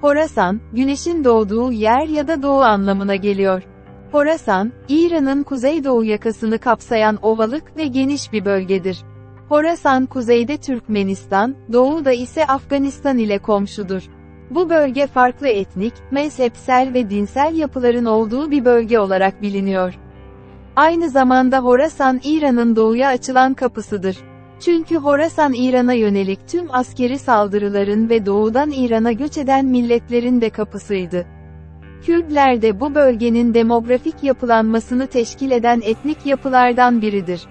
Horasan, güneşin doğduğu yer ya da doğu anlamına geliyor. Horasan, İran'ın kuzeydoğu yakasını kapsayan ovalık ve geniş bir bölgedir. Horasan kuzeyde Türkmenistan, doğuda ise Afganistan ile komşudur. Bu bölge farklı etnik, mezhepsel ve dinsel yapıların olduğu bir bölge olarak biliniyor. Aynı zamanda Horasan İran'ın doğuya açılan kapısıdır. Çünkü Horasan İran'a yönelik tüm askeri saldırıların ve doğudan İran'a göç eden milletlerin de kapısıydı. Kürtler de bu bölgenin demografik yapılanmasını teşkil eden etnik yapılardan biridir.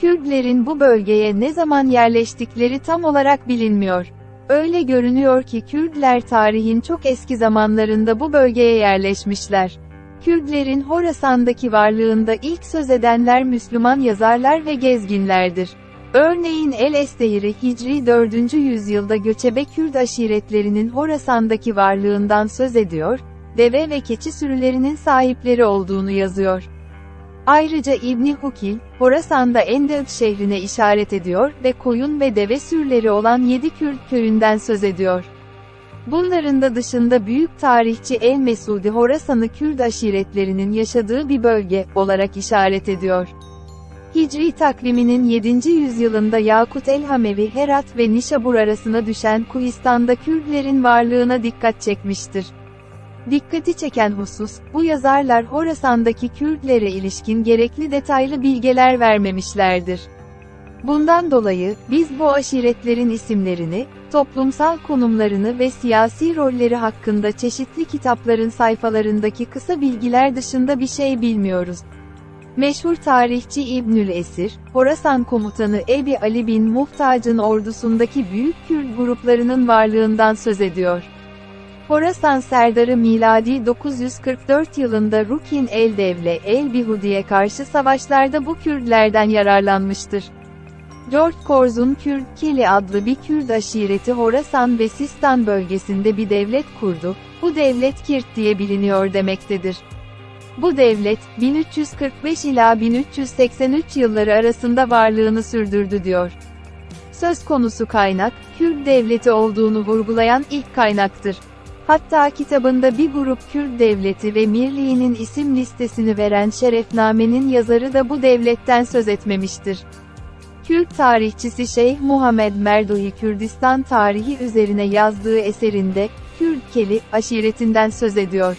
Kürtlerin bu bölgeye ne zaman yerleştikleri tam olarak bilinmiyor. Öyle görünüyor ki Kürtler tarihin çok eski zamanlarında bu bölgeye yerleşmişler. Kürtlerin Horasan'daki varlığında ilk söz edenler Müslüman yazarlar ve gezginlerdir. Örneğin El Estehiri Hicri 4. yüzyılda göçebe Kürt aşiretlerinin Horasan'daki varlığından söz ediyor, deve ve keçi sürülerinin sahipleri olduğunu yazıyor. Ayrıca İbni Hukil, Horasan'da Endeb şehrine işaret ediyor ve koyun ve deve sürüleri olan 7 Kürt köyünden söz ediyor. Bunların da dışında büyük tarihçi El Mesudi Horasan'ı Kürt aşiretlerinin yaşadığı bir bölge olarak işaret ediyor. Hicri takviminin 7. yüzyılında Yakut el-Hamevi Herat ve Nişabur arasına düşen Kuhistan'da Kürtlerin varlığına dikkat çekmiştir. Dikkati çeken husus, bu yazarlar Horasan'daki Kürtlere ilişkin gerekli detaylı bilgeler vermemişlerdir. Bundan dolayı, biz bu aşiretlerin isimlerini, toplumsal konumlarını ve siyasi rolleri hakkında çeşitli kitapların sayfalarındaki kısa bilgiler dışında bir şey bilmiyoruz. Meşhur tarihçi İbnül Esir, Horasan komutanı Ebi Ali bin Muhtac'ın ordusundaki büyük Kürt gruplarının varlığından söz ediyor. Horasan Serdarı miladi 944 yılında Rukin el-Devle el-Bihudi'ye karşı savaşlarda bu Kürtlerden yararlanmıştır. George Korzun Kürt Kili adlı bir Kürt aşireti Horasan ve Sistan bölgesinde bir devlet kurdu, bu devlet Kirt diye biliniyor demektedir. Bu devlet, 1345 ila 1383 yılları arasında varlığını sürdürdü diyor. Söz konusu kaynak, Kürt devleti olduğunu vurgulayan ilk kaynaktır. Hatta kitabında bir grup Kürt devleti ve Mirliğinin isim listesini veren Şerefname'nin yazarı da bu devletten söz etmemiştir. Kürt tarihçisi Şeyh Muhammed Merduhi Kürdistan tarihi üzerine yazdığı eserinde, Kürt Keli, aşiretinden söz ediyor.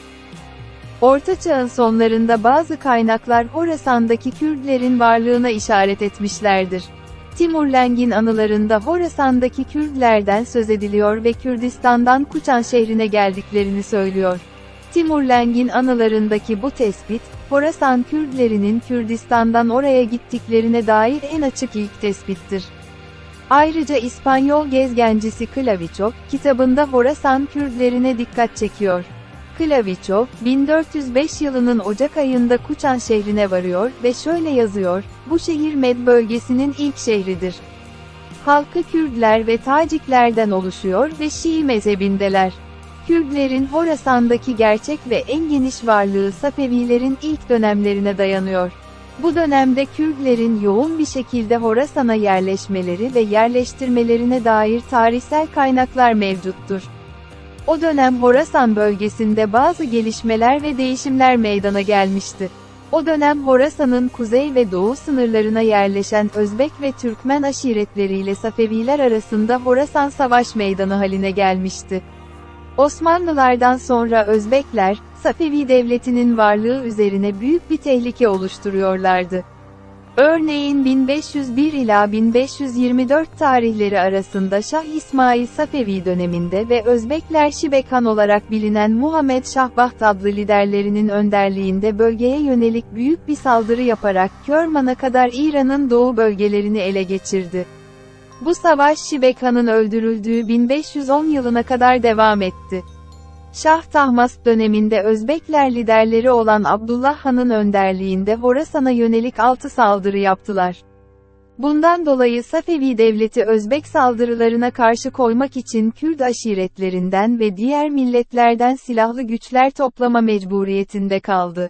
Orta Çağ'ın sonlarında bazı kaynaklar Horasan'daki Kürtlerin varlığına işaret etmişlerdir. Timur Leng'in anılarında Horasan'daki Kürtlerden söz ediliyor ve Kürdistan'dan Kuçan şehrine geldiklerini söylüyor. Timur Leng'in anılarındaki bu tespit, Horasan Kürtlerinin Kürdistan'dan oraya gittiklerine dair en açık ilk tespittir. Ayrıca İspanyol gezgencisi Clavicho, kitabında Horasan Kürtlerine dikkat çekiyor. Clavicho, 1405 yılının Ocak ayında Kuçan şehrine varıyor ve şöyle yazıyor, bu şehir Med bölgesinin ilk şehridir. Halkı Kürtler ve Taciklerden oluşuyor ve Şii mezhebindeler. Kürtlerin Horasan'daki gerçek ve en geniş varlığı Safevilerin ilk dönemlerine dayanıyor. Bu dönemde Kürtlerin yoğun bir şekilde Horasan'a yerleşmeleri ve yerleştirmelerine dair tarihsel kaynaklar mevcuttur. O dönem Horasan bölgesinde bazı gelişmeler ve değişimler meydana gelmişti. O dönem Horasan'ın kuzey ve doğu sınırlarına yerleşen Özbek ve Türkmen aşiretleriyle Safeviler arasında Horasan savaş meydanı haline gelmişti. Osmanlılardan sonra Özbekler, Safevi devletinin varlığı üzerine büyük bir tehlike oluşturuyorlardı. Örneğin 1501 ila 1524 tarihleri arasında Şah İsmail Safevi döneminde ve Özbekler Şibekhan olarak bilinen Muhammed Şahbaht adlı liderlerinin önderliğinde bölgeye yönelik büyük bir saldırı yaparak Körman'a kadar İran'ın doğu bölgelerini ele geçirdi. Bu savaş Şibekhan'ın öldürüldüğü 1510 yılına kadar devam etti. Şah Tahmas döneminde Özbekler liderleri olan Abdullah Han'ın önderliğinde Horasan'a yönelik altı saldırı yaptılar. Bundan dolayı Safevi devleti Özbek saldırılarına karşı koymak için Kürt aşiretlerinden ve diğer milletlerden silahlı güçler toplama mecburiyetinde kaldı.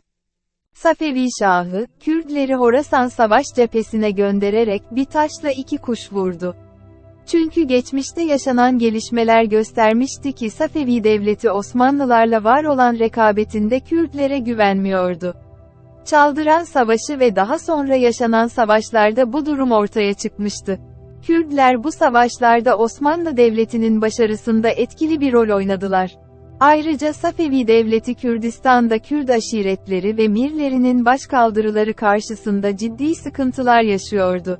Safevi Şahı, Kürtleri Horasan savaş cephesine göndererek bir taşla iki kuş vurdu. Çünkü geçmişte yaşanan gelişmeler göstermişti ki Safevi devleti Osmanlılarla var olan rekabetinde Kürtlere güvenmiyordu. Çaldıran Savaşı ve daha sonra yaşanan savaşlarda bu durum ortaya çıkmıştı. Kürtler bu savaşlarda Osmanlı Devleti'nin başarısında etkili bir rol oynadılar. Ayrıca Safevi Devleti Kürdistan'da Kürt aşiretleri ve mirlerinin başkaldırıları karşısında ciddi sıkıntılar yaşıyordu.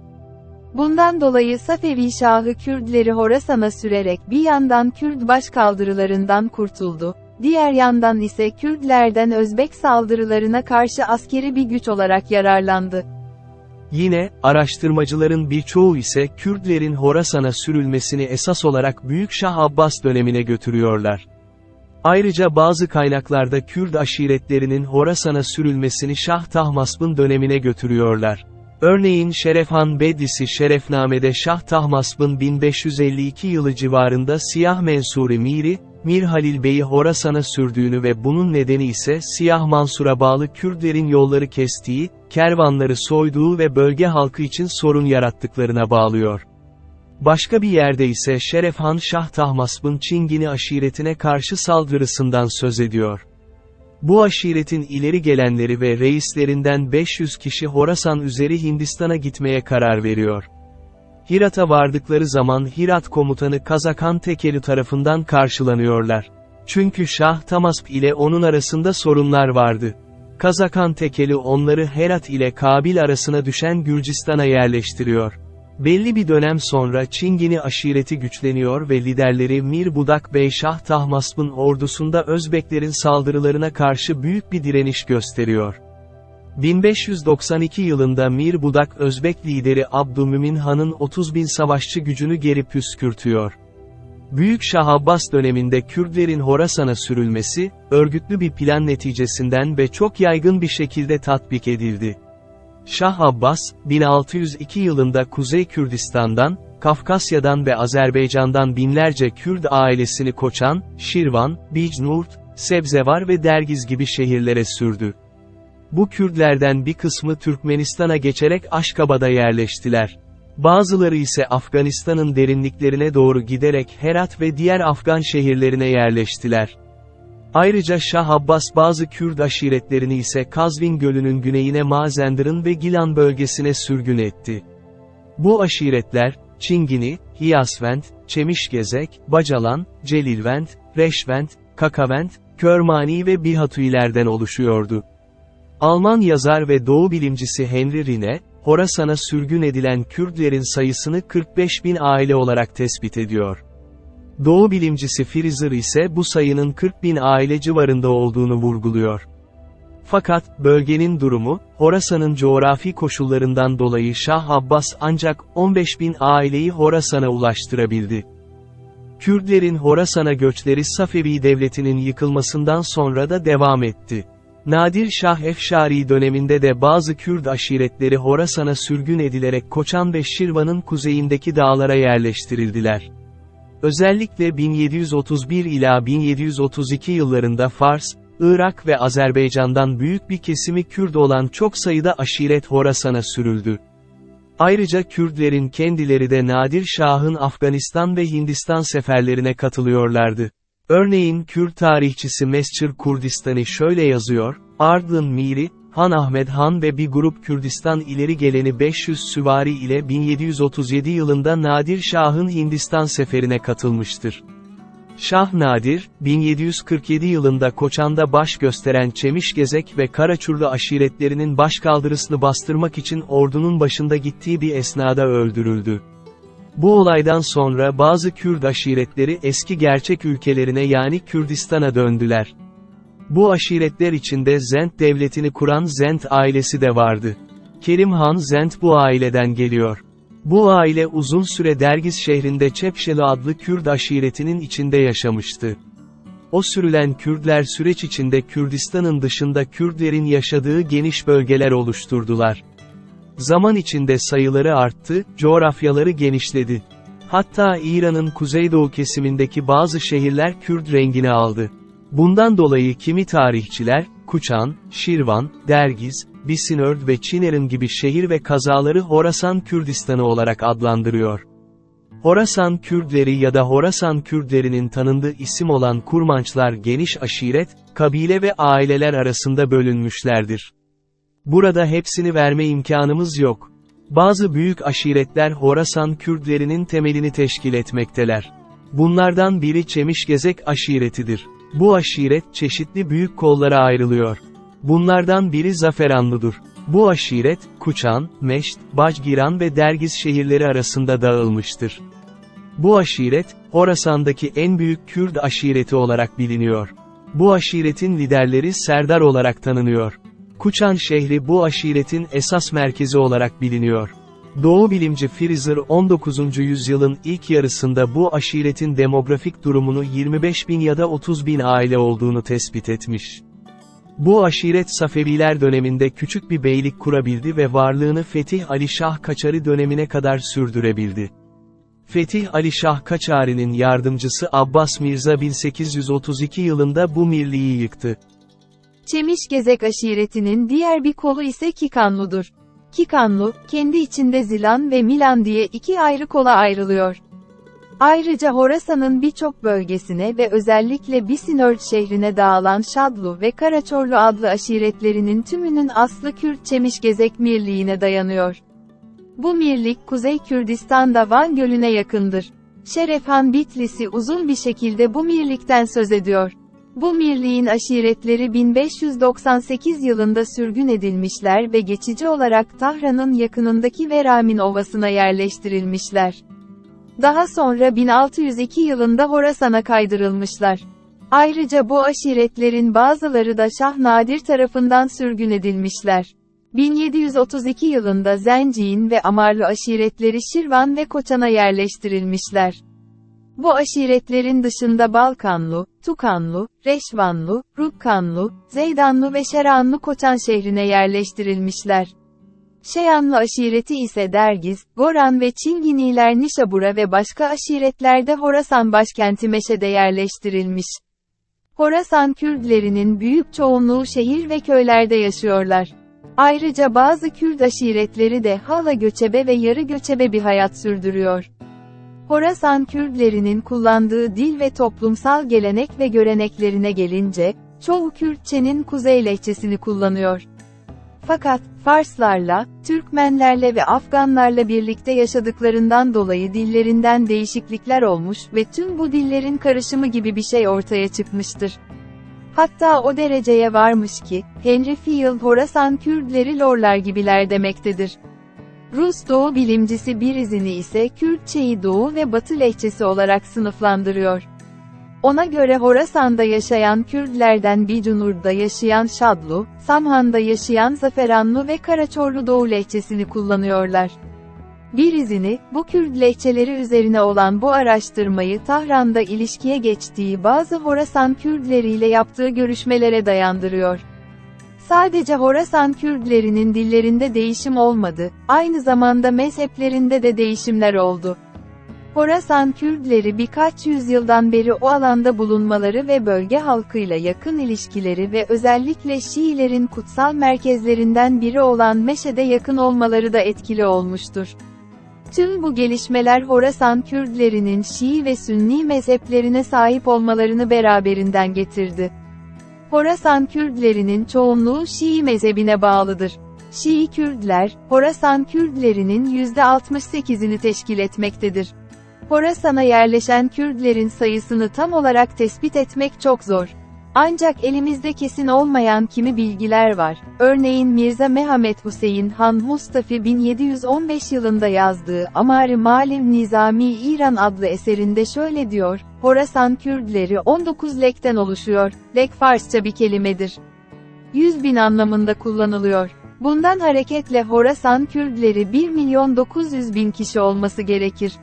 Bundan dolayı Safevi Şahı Kürtleri Horasan'a sürerek bir yandan Kürt başkaldırılarından kurtuldu, diğer yandan ise Kürtlerden Özbek saldırılarına karşı askeri bir güç olarak yararlandı. Yine, araştırmacıların birçoğu ise Kürtlerin Horasan'a sürülmesini esas olarak Büyük Şah Abbas dönemine götürüyorlar. Ayrıca bazı kaynaklarda Kürt aşiretlerinin Horasan'a sürülmesini Şah Tahmasp'ın dönemine götürüyorlar. Örneğin Şerefhan Bedisi Şerefname'de Şah Tahmasp'ın 1552 yılı civarında Siyah Mensuri Miri, Mir Halil Bey'i Horasan'a sürdüğünü ve bunun nedeni ise Siyah Mansur'a bağlı Kürtlerin yolları kestiği, kervanları soyduğu ve bölge halkı için sorun yarattıklarına bağlıyor. Başka bir yerde ise Şerefhan Şah Tahmasp'ın Çingini aşiretine karşı saldırısından söz ediyor. Bu aşiretin ileri gelenleri ve reislerinden 500 kişi Horasan üzeri Hindistan'a gitmeye karar veriyor. Hirat'a vardıkları zaman Hirat komutanı Kazakan Tekeli tarafından karşılanıyorlar. Çünkü Şah Tamasp ile onun arasında sorunlar vardı. Kazakan Tekeli onları Herat ile Kabil arasına düşen Gürcistan'a yerleştiriyor. Belli bir dönem sonra Çingini aşireti güçleniyor ve liderleri Mir Budak Bey Şah Tahmasp'ın ordusunda Özbeklerin saldırılarına karşı büyük bir direniş gösteriyor. 1592 yılında Mir Budak Özbek lideri Abdülmümin Han'ın 30 bin savaşçı gücünü geri püskürtüyor. Büyük Şah Abbas döneminde Kürtlerin Horasan'a sürülmesi, örgütlü bir plan neticesinden ve çok yaygın bir şekilde tatbik edildi. Şah Abbas, 1602 yılında Kuzey Kürdistan'dan, Kafkasya'dan ve Azerbaycan'dan binlerce Kürt ailesini Koçan, Şirvan, Bicnurt, Sebzevar ve Dergiz gibi şehirlere sürdü. Bu Kürtlerden bir kısmı Türkmenistan'a geçerek Aşkabad'a yerleştiler. Bazıları ise Afganistan'ın derinliklerine doğru giderek Herat ve diğer Afgan şehirlerine yerleştiler. Ayrıca Şah Abbas bazı Kürt aşiretlerini ise Kazvin Gölü'nün güneyine Mazendır'ın ve Gilan bölgesine sürgün etti. Bu aşiretler, Çingini, Hiyasvent, Çemişgezek, Bacalan, Celilvent, Reşvent, Kakavent, Körmani ve Bihatuilerden oluşuyordu. Alman yazar ve doğu bilimcisi Henry Rine, Horasan'a sürgün edilen Kürtlerin sayısını 45 bin aile olarak tespit ediyor. Doğu bilimcisi Frizer ise bu sayının 40 bin aile civarında olduğunu vurguluyor. Fakat, bölgenin durumu, Horasan'ın coğrafi koşullarından dolayı Şah Abbas ancak 15 bin aileyi Horasan'a ulaştırabildi. Kürtlerin Horasan'a göçleri Safevi devletinin yıkılmasından sonra da devam etti. Nadir Şah Efşari döneminde de bazı Kürt aşiretleri Horasan'a sürgün edilerek Koçan ve Şirvan'ın kuzeyindeki dağlara yerleştirildiler. Özellikle 1731 ila 1732 yıllarında Fars, Irak ve Azerbaycan'dan büyük bir kesimi Kürt olan çok sayıda aşiret Horasan'a sürüldü. Ayrıca Kürtlerin kendileri de Nadir Şah'ın Afganistan ve Hindistan seferlerine katılıyorlardı. Örneğin Kürt tarihçisi Mesçir Kurdistan'ı şöyle yazıyor, Ardın Miri, Han Ahmed Han ve bir grup Kürdistan ileri geleni 500 süvari ile 1737 yılında Nadir Şah'ın Hindistan seferine katılmıştır. Şah Nadir, 1747 yılında Koçan'da baş gösteren Çemişgezek ve Karaçurlu aşiretlerinin başkaldırısını bastırmak için ordunun başında gittiği bir esnada öldürüldü. Bu olaydan sonra bazı Kürt aşiretleri eski gerçek ülkelerine yani Kürdistan'a döndüler. Bu aşiretler içinde Zend devletini kuran Zend ailesi de vardı. Kerim Han Zend bu aileden geliyor. Bu aile uzun süre Dergiz şehrinde Çepşeli adlı Kürt aşiretinin içinde yaşamıştı. O sürülen Kürtler süreç içinde Kürdistan'ın dışında Kürtlerin yaşadığı geniş bölgeler oluşturdular. Zaman içinde sayıları arttı, coğrafyaları genişledi. Hatta İran'ın kuzeydoğu kesimindeki bazı şehirler Kürt rengini aldı. Bundan dolayı kimi tarihçiler, Kuçan, Şirvan, Dergiz, Bisinörd ve Çinerin gibi şehir ve kazaları Horasan Kürdistanı olarak adlandırıyor. Horasan Kürtleri ya da Horasan Kürtlerinin tanındığı isim olan Kurmançlar geniş aşiret, kabile ve aileler arasında bölünmüşlerdir. Burada hepsini verme imkanımız yok. Bazı büyük aşiretler Horasan Kürtlerinin temelini teşkil etmekteler. Bunlardan biri Çemişgezek aşiretidir. Bu aşiret çeşitli büyük kollara ayrılıyor. Bunlardan biri Zaferanlı'dır. Bu aşiret, Kuçan, Meşt, Bacgiran ve Dergiz şehirleri arasında dağılmıştır. Bu aşiret, Horasan'daki en büyük Kürt aşireti olarak biliniyor. Bu aşiretin liderleri Serdar olarak tanınıyor. Kuçan şehri bu aşiretin esas merkezi olarak biliniyor. Doğu bilimci Fraser 19. yüzyılın ilk yarısında bu aşiretin demografik durumunu 25 bin ya da 30 bin aile olduğunu tespit etmiş. Bu aşiret Safeviler döneminde küçük bir beylik kurabildi ve varlığını Fetih Ali Şah Kaçarı dönemine kadar sürdürebildi. Fetih Ali Şah Kaçari'nin yardımcısı Abbas Mirza 1832 yılında bu mirliği yıktı. Çemişgezek aşiretinin diğer bir kolu ise Kikanlu'dur. Kikanlu, kendi içinde Zilan ve Milan diye iki ayrı kola ayrılıyor. Ayrıca Horasan'ın birçok bölgesine ve özellikle Bisinört şehrine dağılan Şadlu ve Karaçorlu adlı aşiretlerinin tümünün aslı Kürt Çemişgezek Mirliğine dayanıyor. Bu mirlik Kuzey Kürdistan'da Van Gölü'ne yakındır. Şerefhan Bitlisi uzun bir şekilde bu mirlikten söz ediyor. Bu mirliğin aşiretleri 1598 yılında sürgün edilmişler ve geçici olarak Tahran'ın yakınındaki Veramin Ovası'na yerleştirilmişler. Daha sonra 1602 yılında Horasan'a kaydırılmışlar. Ayrıca bu aşiretlerin bazıları da Şah Nadir tarafından sürgün edilmişler. 1732 yılında Zenci'in ve Amarlı aşiretleri Şirvan ve Koçan'a yerleştirilmişler. Bu aşiretlerin dışında Balkanlu, Tukanlu, Reşvanlu, Rukkanlu, Zeydanlu ve Şeranlu Koçan şehrine yerleştirilmişler. Şeyanlı aşireti ise Dergiz, Goran ve Çinginiler Nişabura ve başka aşiretlerde Horasan başkenti Meşe'de yerleştirilmiş. Horasan Kürtlerinin büyük çoğunluğu şehir ve köylerde yaşıyorlar. Ayrıca bazı Kürt aşiretleri de hala göçebe ve yarı göçebe bir hayat sürdürüyor. Horasan Kürtlerinin kullandığı dil ve toplumsal gelenek ve göreneklerine gelince, çoğu Kürtçenin kuzey lehçesini kullanıyor. Fakat, Farslarla, Türkmenlerle ve Afganlarla birlikte yaşadıklarından dolayı dillerinden değişiklikler olmuş ve tüm bu dillerin karışımı gibi bir şey ortaya çıkmıştır. Hatta o dereceye varmış ki, Henry Field Horasan Kürtleri lorlar gibiler demektedir. Rus Doğu bilimcisi Birizini ise Kürtçeyi Doğu ve Batı lehçesi olarak sınıflandırıyor. Ona göre Horasan'da yaşayan Kürtlerden Bicunur'da yaşayan Şadlu, Samhan'da yaşayan Zaferanlı ve Karaçorlu Doğu lehçesini kullanıyorlar. Birizini, bu Kürt lehçeleri üzerine olan bu araştırmayı Tahran'da ilişkiye geçtiği bazı Horasan Kürtleriyle yaptığı görüşmelere dayandırıyor. Sadece Horasan Kürtlerinin dillerinde değişim olmadı, aynı zamanda mezheplerinde de değişimler oldu. Horasan Kürtleri birkaç yüzyıldan beri o alanda bulunmaları ve bölge halkıyla yakın ilişkileri ve özellikle Şiilerin kutsal merkezlerinden biri olan Meşe'de yakın olmaları da etkili olmuştur. Tüm bu gelişmeler Horasan Kürtlerinin Şii ve Sünni mezheplerine sahip olmalarını beraberinde getirdi. Horasan Kürtlerinin çoğunluğu Şii mezhebine bağlıdır. Şii Kürtler, Horasan Kürtlerinin %68'ini teşkil etmektedir. Horasan'a yerleşen Kürtlerin sayısını tam olarak tespit etmek çok zor. Ancak elimizde kesin olmayan kimi bilgiler var. Örneğin Mirza Mehmet Hüseyin Han Mustafi 1715 yılında yazdığı Amari Malim Nizami İran adlı eserinde şöyle diyor, Horasan Kürtleri 19 lekten oluşuyor. Lek Farsça bir kelimedir. 100 bin anlamında kullanılıyor. Bundan hareketle Horasan Kürtleri 1 milyon 900 bin kişi olması gerekir.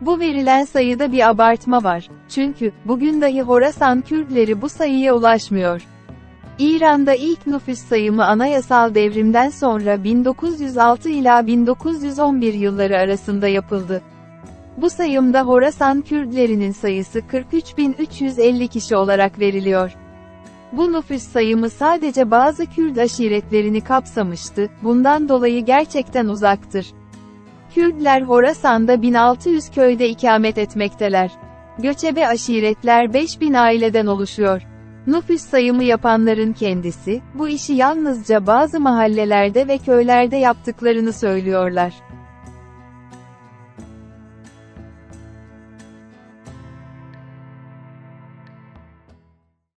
Bu verilen sayıda bir abartma var. Çünkü, bugün dahi Horasan Kürtleri bu sayıya ulaşmıyor. İran'da ilk nüfus sayımı anayasal devrimden sonra 1906 ila 1911 yılları arasında yapıldı. Bu sayımda Horasan Kürtlerinin sayısı 43.350 kişi olarak veriliyor. Bu nüfus sayımı sadece bazı Kürt aşiretlerini kapsamıştı, bundan dolayı gerçekten uzaktır. Kürtler Horasan'da 1600 köyde ikamet etmekteler. Göçebe aşiretler 5000 aileden oluşuyor. Nüfus sayımı yapanların kendisi, bu işi yalnızca bazı mahallelerde ve köylerde yaptıklarını söylüyorlar.